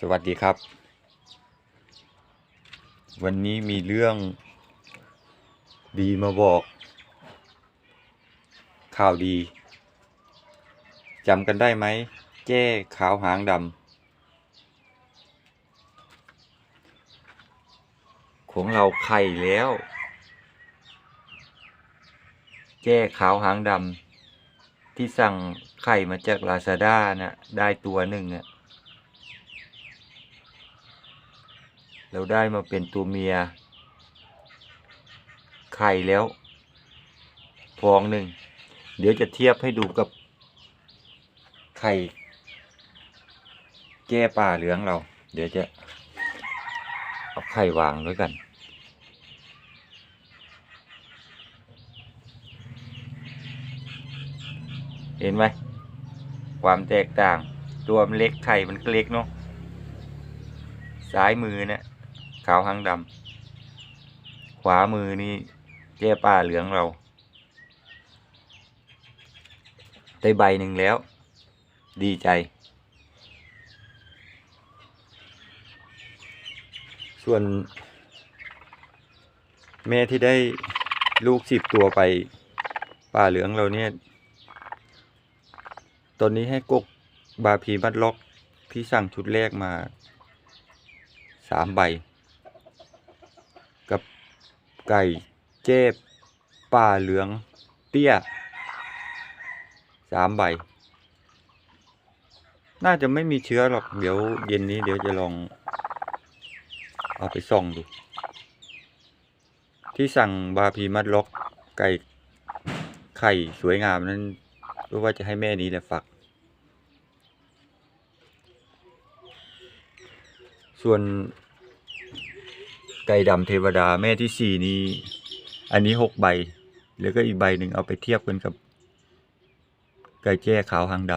สวัสดีครับ วันนี้มีเรื่องดีมาบอก ข่าวดีจำกันได้ไหมแจ้ขาวหางดำของเราไข่แล้ว แจ้ขาวหางดำที่สั่งไข่มาจากลาซาด้านะ่ะได้ตัวหนึ่งอะ เราได้มาเป็นตัวเมีย ไข่แล้วฟองหนึ่ง เดี๋ยวจะเทียบให้ดูกับ ไข่ แก้ป่าเหลืองเรา เดี๋ยวจะ เอาไข่วางด้วยกันเห็นไหมความแตกต่าง ตัวมันเล็กไข่มันเล็กเนาะซ้ายมือเนี่ย ขาวหางดำ ขวามือนี่แจ้ป่าเหลืองเราได้ใบหนึ่งแล้ว ดีใจ ส่วน แม่ที่ได้ลูกสิบตัวไปป่าเหลืองเราเนี่ย ตอนนี้ให้กกบาพีมัดล็อกที่สั่งชุดแรกมาสามใบ ไก่เจ็บป่าเหลือง เตี้ยสามใบ น่าจะไม่มีเชื้อหรอก เดี๋ยวเย็นนี้เดี๋ยวจะลอง เอาไปส่องดู ที่สั่งบาพีมัดล็อกไก่ไข่สวยงามนั้นรู้ว่าจะให้แม่นี้แหละฝัก ส่วน ไก่ดำเทวดาแม่ที่สี่นี้ อันนี้หกใบ แล้วก็อีกใบหนึ่งเอาไปเทียบกันกับ ไก่แจ้ขาวหางด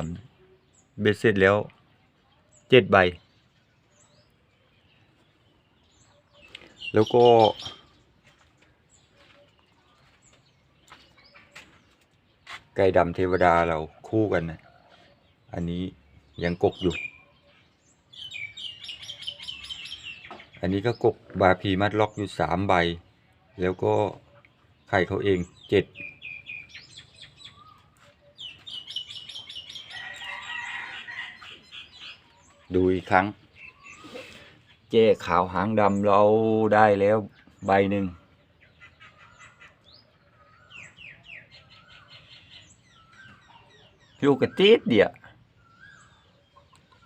ำเบ็ดเสร็จแล้วเจ็ดใบ แล้วก็ไก่ดำเทวดาเราคู่กันนะ อันนี้ยังกกอยู่ อันนี้ก็กกบาพีมัดล็อกอยู่สามใบ แล้วก็ไข่เขาเองเจ็ดดูอีกครั้ง เจ้ขาวหางดำเราได้แล้วใบหนึ่ง ลูกกระติดเดียว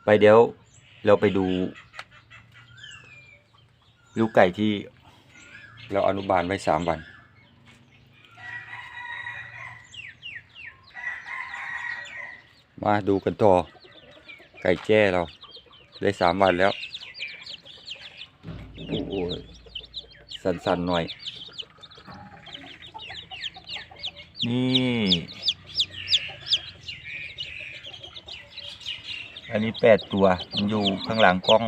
ไปเดี๋ยวเราไปดู ลูกไก่ที่เราอนุบาลไว้สามวัน มาดูกันต่อ ไก่แจ้เรา ได้สามวันแล้ว โอ้โหสันๆหน่อย นี่ อันนี้แปดตัว มันอยู่ข้างหลังกล้อง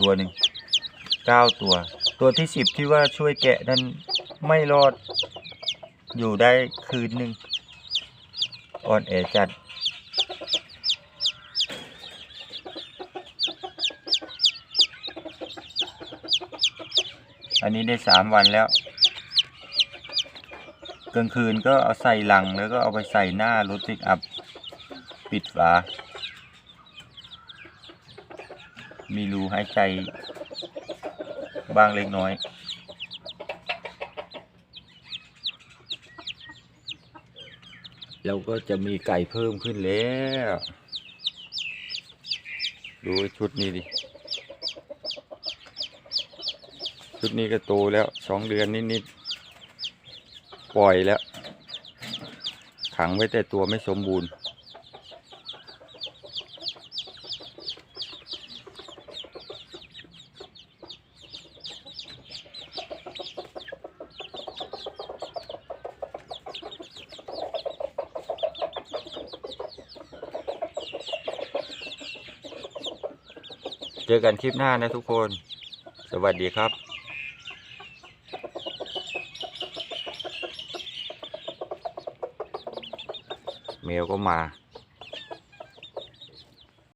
ตัวหนึ่ง เก้าตัว ตัวที่สิบที่ว่าช่วยแกะนั้นไม่รอดอยู่ได้คืนหนึ่งอ่อนแอจัด อันนี้ได้สามวันแล้ว กลางคืนก็เอาใส่หลังแล้วก็เอาไปใส่หน้ารถปิกอัพ ปิดฝา มีรูหายใจ บ้างเล็กน้อย เราก็จะมีไก่เพิ่มขึ้นแล้ว ดูชุดนี้ดิ ชุดนี้ก็โตแล้วสองเดือนนิดๆ ปล่อยแล้ว ขังไว้แต่ตัวไม่สมบูรณ์ เจอกันคลิปหน้านะทุกคน สวัสดีครับแมวก็มา